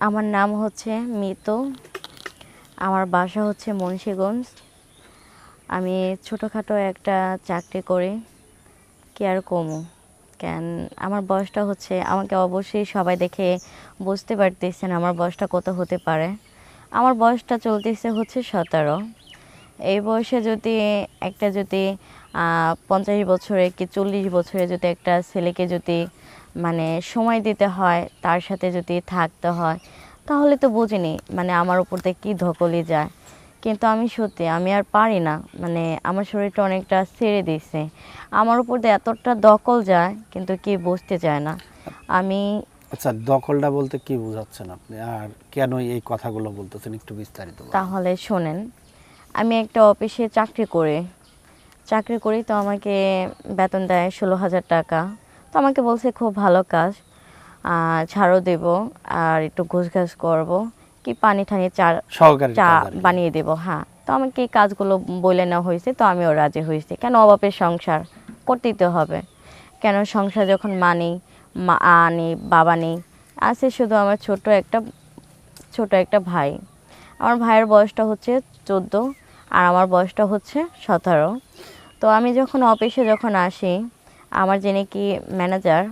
আমার নাম হচ্ছে মিতু। আমার বাসা হচ্ছে মুন্সীগঞ্জ। আমি ছোটোখাটো একটা চাকরি করি কি আর কমু। কেন, আমার বয়সটা হচ্ছে, আমাকে অবশ্যই সবাই দেখে বুঝতে পারতেছেন আমার বয়সটা কত হতে পারে। আমার বয়সটা চলতেছে হচ্ছে সতেরো। এই বয়সে যদি একটা যদি পঞ্চাশ বছরে কি চল্লিশ বছরে যদি একটা ছেলেকে যদি মানে সময় দিতে হয় তার সাথে যদি থাকতে হয় তাহলে তো বুঝিনি মানে আমার উপর দিয়ে কী ধকলি যায়। কিন্তু আমি সত্যি আমি আর পারি না মানে আমার শরীরটা অনেকটা ছেড়ে দিয়েছে আমার উপর দিয়ে এতটা দখল যায় কিন্তু কি বুঝতে চায় না। আমি আচ্ছা দখলটা বলতে কি বোঝাচ্ছেন আপনি? আর কেন এই কথাগুলো বলতেছেন একটু বিস্তারিত তাহলে শোনেন আমি একটা অফিসে চাকরি করি। চাকরি করি তো আমাকে বেতন দেয় ষোলো হাজার টাকা। তো আমাকে বলছে খুব ভালো কাজ ছাড়ও দেব আর একটু ঘুষ ঘাস করব কি পানি ঠানি চা চা। বানিয়ে দেব হ্যাঁ। তো আমাকে এই কাজগুলো বলে নেওয়া হয়েছে তো আমিও রাজি হয়েছি। কেন অভাবের সংসার? করতেই তো হবে। কেন সংসার যখন মানি মা আনি বাবা নেই আছে শুধু আমার ছোট একটা ছোট একটা ভাই। আমার ভাইয়ের বয়সটা হচ্ছে চোদ্দ আর আমার বয়সটা হচ্ছে সতেরো। তো আমি যখন অফিসে যখন আসি আমার যিনি কি ম্যানেজার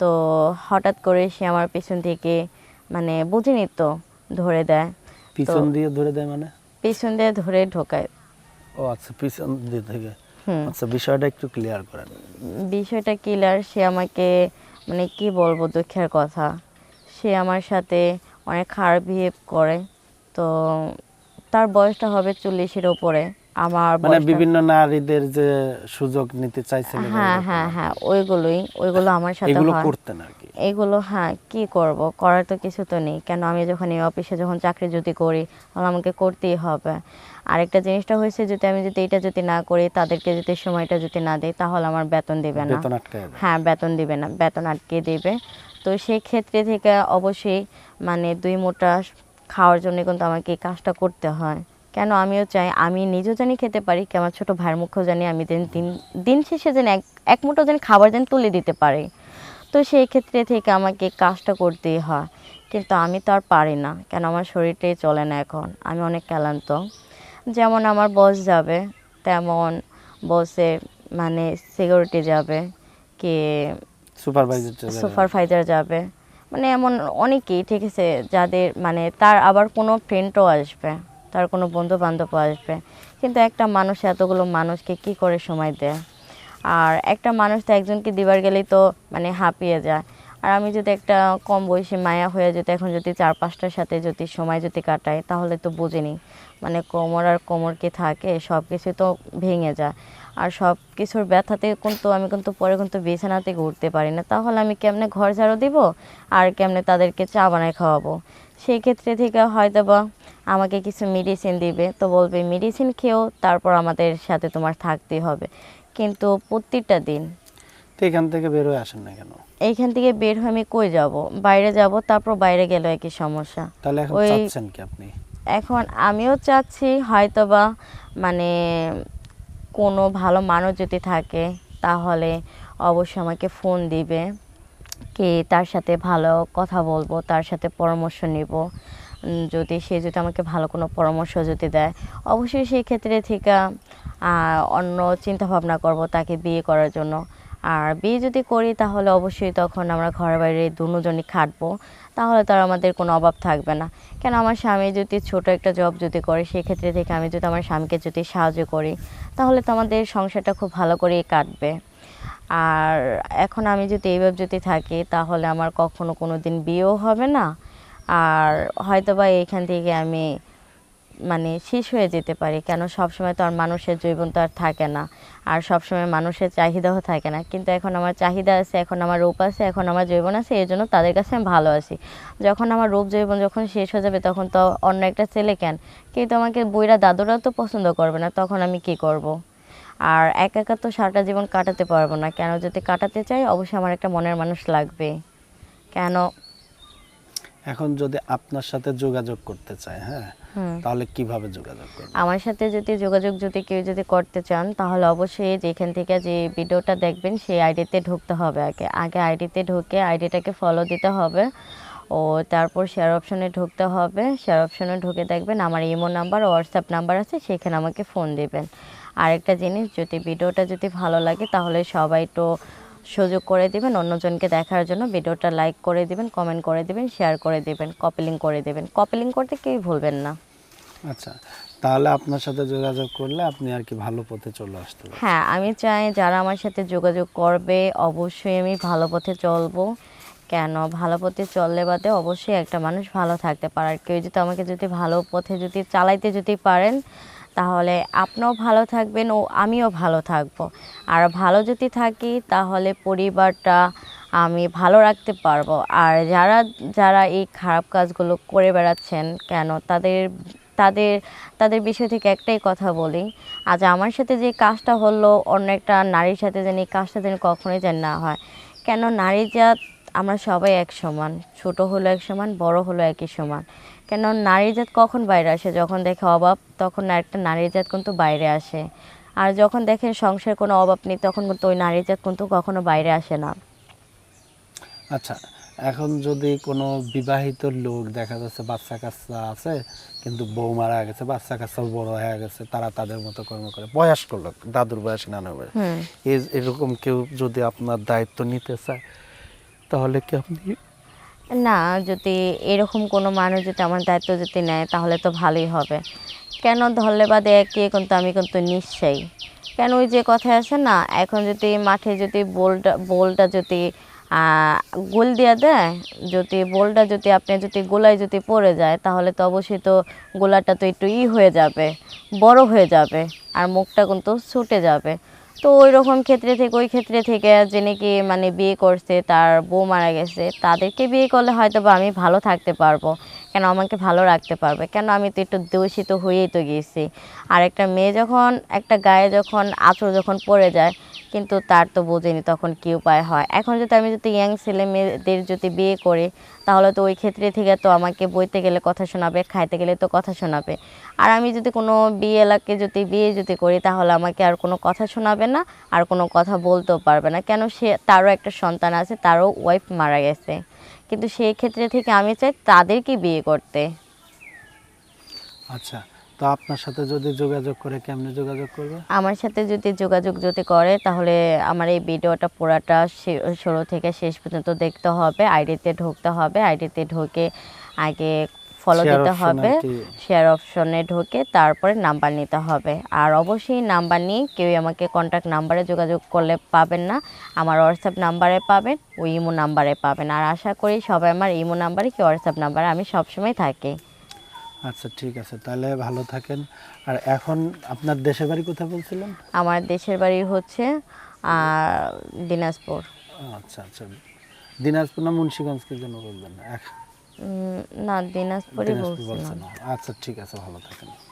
তো হঠাৎ করে সে আমার পেছন থেকে মানে বুঝিনি তো ধরে দেয়। পিছন দিয়ে ধরে দেয় মানে? পেছন দিয়ে ধরে ঢোকায়। ও আচ্ছা পিছন দিয়ে থেকে। আচ্ছা বিষয়টা একটু ক্লিয়ার করেন। বিষয়টা ক্লিয়ার সে আমাকে মানে কি বলব দুঃখের কথা। সে আমার সাথে অনেক খারাপ বিহেভ করে তো তার বয়সটা হবে চল্লিশের উপরে। আমার মানে বিভিন্ন নারীদের যে সুযোগ নিতে চাইছিলেন হ্যাঁ হ্যাঁ হ্যাঁ ওইগুলোই ওইগুলো আমার সাথে এগুলো করতেন আর কি। এগুলো হ্যাঁ কি করব? করার তো কিছু তো নেই। কেন আমি যখন এই অফিসে যখন চাকরি যদি করি তাহলে আমাকে করতেই হবে। আরেকটা জিনিসটা হয়েছে যদি আমি যদি এটা যদি না করি তাদেরকে যদি সময়টা যদি না দিই তাহলে আমার বেতন দেবে না। হ্যাঁ বেতন দিবে না বেতন আটকে দেবে। তো সেই ক্ষেত্রে থেকে অবশ্যই মানে দুই মোটা খাওয়ার জন্য কিন্তু আমাকে এই কাজটা করতে হয়। কেন আমিও চাই? আমি নিজেও জানি খেতে পারি কি আমার ছোটো ভাইয়ের মুখেও জানি আমি দিন দিন দিন শেষে যেন এক এক মুঠো যেন খাবার যেন তুলে দিতে পারি। তো সেই ক্ষেত্রে থেকে আমাকে কাজটা করতেই হয়। কিন্তু আমি তো আর পারি না কেন আমার শরীরটাই চলে না এখন। আমি অনেক ক্লান্ত। যেমন আমার বস যাবে তেমন বসে মানে সিকিউরিটি যাবে কি সুপারভাইজার সুপারভাইজার যাবে। মানে এমন অনেকেই ঠিক আছে যাদের মানে তার আবার কোনো ফ্রেন্ডও আসবে। তার কোনো বন্ধু বান্ধবও আসবে। কিন্তু একটা মানুষ এতগুলো মানুষকে কি করে সময় দেয়? আর একটা মানুষ তো একজনকে দিবার গেলেই তো মানে হাঁপিয়ে যায়। আর আমি যদি একটা কম বয়সী মায়া হয়ে যদি এখন যদি চার পাঁচটার সাথে যদি সময় যদি কাটাই, তাহলে তো বুঝিনি। মানে কোমর আর কোমর কি থাকে? সব কিছু তো ভেঙে যায়। আর সব কিছুর ব্যথাতে কিন্তু আমি কিন্তু পরে কিন্তু বিছানাতে ঘুরতে পারি না। তাহলে আমি কেমনে ঘর ঝাড়ু দিব? আর কেমনে তাদেরকে চা বানায় খাওয়াবো? সেই ক্ষেত্রে থেকে হয়তো বা আমাকে কিছু মেডিসিন দিবে। তো বলবে মেডিসিন খেয়েও তারপর আমাদের সাথে তোমার থাকতে হবে। কিন্তু প্রত্যেকটা দিন তো এখান থেকে বের হয়ে আসেন না কেন? এইখান থেকে বের হয়ে আমি কই যাব? বাইরে যাব তারপর বাইরে গেলে একই সমস্যা। তাহলে এখন চাচ্ছেন কি আপনি? এখন আমিও চাচ্ছি হয়তোবা মানে কোনো ভালো মানুষ যদি থাকে তাহলে অবশ্যই আমাকে ফোন দিবে। কি তার সাথে ভালো কথা বলব, তার সাথে পরামর্শ নিব। যদি সে যদি আমাকে ভালো কোনো পরামর্শ যদি দেয়, অবশ্যই সেই ক্ষেত্রে থেকে অন্য চিন্তা ভাবনা করব তাকে বিয়ে করার জন্য। আর বিয়ে যদি করি তাহলে অবশ্যই তখন আমরা ঘরে বাইরে দুজনই খাটবো, তাহলে তার আমাদের কোনো অভাব থাকবে না। কেন আমার স্বামী যদি ছোট একটা জব যদি করে সেক্ষেত্রে থেকে আমি যদি আমার স্বামীকে যদি সাহায্য করি, তাহলে তো আমাদের সংসারটা খুব ভালো করেই কাটবে। আর এখন আমি যদি এইভাবে যদি থাকি, তাহলে আমার কখনো কোনো দিন বিয়েও হবে না। আর হয়তো বা এইখান থেকে আমি মানে শেষ হয়ে যেতে পারি, কেন সবসময় তো আর মানুষের জৈবন তো আর থাকে না। আর সবসময় মানুষের চাহিদাও থাকে না। কিন্তু এখন আমার চাহিদা আছে, এখন আমার রূপ আছে, এখন আমার জৈবন আছে, এই জন্য তাদের কাছে আমি ভালো আছি। যখন আমার রূপ জৈবন যখন শেষ হয়ে যাবে, তখন তো অন্য একটা ছেলে কেন? কিন্তু আমাকে বইরা দাদুরাও তো পছন্দ করবে না, তখন আমি কি করব। আর একা একা তো সারাটা জীবন কাটাতে পারব না। কেন যদি কাটাতে চাই অবশ্যই আমার একটা মনের মানুষ লাগবে। কেন? এখন যদি আপনার সাথে যোগাযোগ করতে চায় হ্যাঁ তাহলে কীভাবে যোগাযোগ করবে? আমার সাথে যদি যোগাযোগ যদি কেউ যদি করতে চান তাহলে অবশ্যই যেখান থেকে যে ভিডিওটা দেখবেন সেই আইডিতে ঢুকতে হবে আগে। আগে আইডিতে ঢুকে আইডিটাকে ফলো দিতে হবে। ও তারপর শেয়ার অপশনে ঢুকতে হবে। শেয়ার অপশনে ঢুকে দেখবেন আমার ইমো নাম্বার হোয়াটসঅ্যাপ নাম্বার আছে সেখানে আমাকে ফোন দিবেন। আরেকটা জিনিস যদি ভিডিওটা যদি ভালো লাগে তাহলে সবাই তো সুযোগ করে দিবেন অন্যজনকে দেখার জন্য ভিডিওটা লাইক করে দিবেন কমেন্ট করে দিবেন শেয়ার করে দিবেন কপিলিং করে দিবেন। কপিলিং করতে কেউই ভুলবেন না। আচ্ছা তাহলে আপনার সাথে যোগাযোগ করলে আপনি আর কি ভালো পথে চলে আসতে হ্যাঁ আমি চাই যারা আমার সাথে যোগাযোগ করবে অবশ্যই আমি ভালো পথে চলবো। কেন? ভালো পথে চললে বাদে অবশ্যই একটা মানুষ ভালো থাকতে পারে। আর কেউ যদি আমাকে যদি ভালো পথে যদি চালাইতে যদি পারেন তাহলে আপনিও ভালো থাকবেন ও আমিও ভালো থাকব। আর ভালো যদি থাকি, তাহলে পরিবারটা আমি ভালো রাখতে পারব। আর যারা যারা এই খারাপ কাজগুলো করে বেড়াচ্ছেন কেন, তাদের তাদের তাদের বিষয় থেকে একটাই কথা বলি, আজ আমার সাথে যে কাজটা হলো, অন্য একটা নারীর সাথে যেন এই কাজটা যেন কখনোই যেন না হয়। কেন নারী জাত আমরা সবাই এক সমান। ছোট হলো এক সমান বড় হলো একই সমান। কেন নারী জাত কখন বাইরে আসে? যখন দেখে অভাব তখন একটা নারী জাত কিন্তু বাইরে আসে। আর যখন দেখেন সংসার কোনো অভাব নেই তখন কিন্তু ওই নারী জাত কিন্তু কখনো বাইরে আসে না। আচ্ছা এখন যদি কোনো বিবাহিত লোক দেখা যাচ্ছে বাচ্চা কাচ্চা আছে কিন্তু বউ মারা গেছে বাচ্চা কাচ্চা বড় হয়ে গেছে তারা তাদের মতো কর্ম করে। বয়স্ক লোক দাদুর বয়স নানা বয়স। এরকম কেউ যদি আপনার দায়িত্ব নিতে চায় তাহলে কি আপনি না, যদি এরকম কোনো মানুষ যদি আমার দায়িত্ব যদি নেয়, তাহলে তো ভালোই হবে। কেন ধরলে বাদে একে, কিন্তু আমি কিন্তু নিশ্চয়ই। কেন ওই যে কথা আছে না, এখন যদি মাঠে যদি বলটা বলটা যদি গোল দিয়ে দেয়, যদি বলটা যদি আপনি যদি গোলায় যদি পড়ে যায়, তাহলে তো অবশ্যই তো গোলাটা তো একটু ই হয়ে যাবে, বড় হয়ে যাবে, আর মুখটা কিন্তু ছুটে যাবে। তো ওই রকম ক্ষেত্রে থেকে, ওই ক্ষেত্রে থেকে যে নাকি মানে বিয়ে করছে, তার বউ মারা গেছে, তাদেরকে বিয়ে করলে হয়তো বা আমি ভালো থাকতে পারব। কেন আমাকে ভালো রাখতে পারবে? কেন আমি তো একটু দূষিত হয়েই তো গিয়েছি আর একটা মেয়ে যখন, একটা গায়ে যখন আঁচড় যখন পড়ে যায় কিন্তু তার তো বোঝেনি তখন কী উপায় হয়। এখন যদি আমি যদি ইয়াং ছেলে মেয়েদের যদি বিয়ে করি, তাহলে তো ওই ক্ষেত্রে থেকে তো আমাকে বইতে গেলে কথা শোনাবে, খাইতে গেলে তো কথা শোনাবে। আর আমি যদি কোনো বিয়ে এলাকে যদি বিয়ে যদি করি, তাহলে আমাকে আর কোনো কথা শোনাবে না, আর কোনো কথা বলতেও পারবে না। কেন সে, তারও একটা সন্তান আছে, তারও ওয়াইফ মারা গেছে। কিন্তু সেই ক্ষেত্রে থেকে আমি চাই তাদেরকে বিয়ে করতে। আচ্ছা তো আপনার সাথে যদি যোগাযোগ করে কেমনে যোগাযোগ করবে? আমার সাথে যদি যোগাযোগ যদি করে তাহলে আমার এই ভিডিওটা পুরাটা শুরু থেকে শেষ পর্যন্ত দেখতে হবে আইডিতে ঢুকতে হবে আইডিতে ঢুকে আগে ফলো দিতে হবে শেয়ার অপশনে ঢুকে তারপরে নাম্বার নিতে হবে। আর অবশ্যই নাম্বার নিয়ে কেউ আমাকে কন্ট্যাক্ট নাম্বারে যোগাযোগ করলে পাবেন না আমার হোয়াটসঅ্যাপ নাম্বারে পাবেন ওই ইমো নাম্বারে পাবেন। আর আশা করি সবাই আমার ইমো নাম্বারে কি হোয়াটসঅ্যাপ নাম্বারে আমি সবসময় থাকি। আচ্ছা ঠিক আছে তাহলে ভালো থাকেন। আর এখন আপনার দেশের বাড়ি কোথায় বলছিলেন? আমার দেশের বাড়ি হচ্ছে আহ, দিনাজপুর। আচ্ছা আচ্ছা। দিনাজপুর না মুন্সিগঞ্জ কি জন্য বলবেন না দিনাজপুরই বলছেন। আচ্ছা ঠিক আছে ভালো থাকেন।